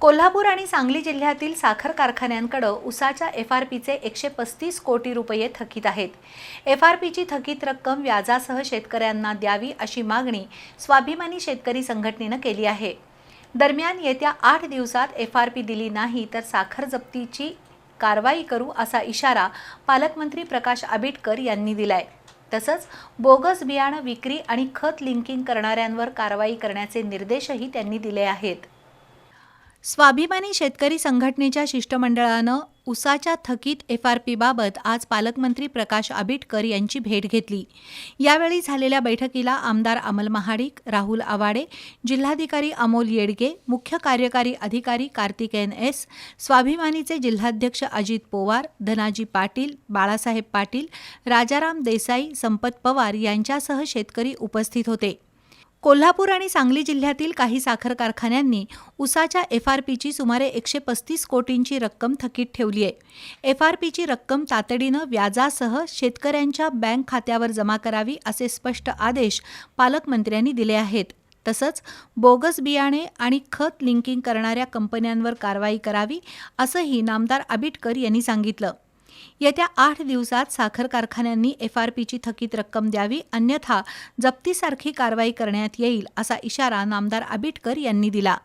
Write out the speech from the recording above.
कोल्हापूर आणि सांगली जिल्ह्यातील साखर कारखान्यांकडं उसाच्या एफ आर पीचे एकशे पस्तीस कोटी रुपये थकीत आहेत. एफ आर पीची थकीत रक्कम व्याजासह शेतकऱ्यांना द्यावी अशी मागणी स्वाभिमानी शेतकरी संघटनेनं केली आहे. दरम्यान येत्या आठ दिवसात एफ आर पी दिली नाही तर साखर जप्तीची कारवाई करू असा इशारा पालकमंत्री प्रकाश आबिटकर यांनी दिलाय. तसंच बोगस बियाणं विक्री आणि खत लिंकिंग करणाऱ्यांवर कारवाई करण्याचे निर्देशही त्यांनी दिले आहेत. स्वाभिमानी शेतकरी संघटनेच्या शिष्टमंडळानं उसाच्या थकीत एफ आर पीबाबत आज पालकमंत्री प्रकाश आबिटकर यांची भेट घेतली. यावेळी झालेल्या बैठकीला आमदार अमल महाडिक राहुल आवाडे जिल्हाधिकारी अमोल येडगे मुख्य कार्यकारी अधिकारी कार्तिकेयन एस स्वाभिमानीचे जिल्हाध्यक्ष अजित पोवार धनाजी पाटील बाळासाहेब पाटील राजाराम देसाई संपत पवार यांच्यासह शेतकरी उपस्थित होते. कोल्हापूर आणि सांगली जिल्ह्यातील काही साखर कारखान्यांनी उसाच्या एफ आर पीची सुमारे एकशे पस्तीस कोटींची रक्कम थकीत ठेवली आहे. एफ आर पीची रक्कम तातडीनं व्याजासह शेतकऱ्यांच्या बँक खात्यावर जमा करावी असे स्पष्ट आदेश पालकमंत्र्यांनी दिले आहेत. तसंच बोगस बियाणे आणि खत लिंकिंग करणाऱ्या कंपन्यांवर कारवाई करावी असंही नामदार आबिटकर यांनी सांगितलं. येत्या आठ दिवसात साखर कारखान्यांनी एफ आर पीची थकीत रक्कम द्यावी अन्यथा जप्तीसारखी कारवाई करण्यात येईल असा इशारा नामदार आबिटकर यांनी दिला.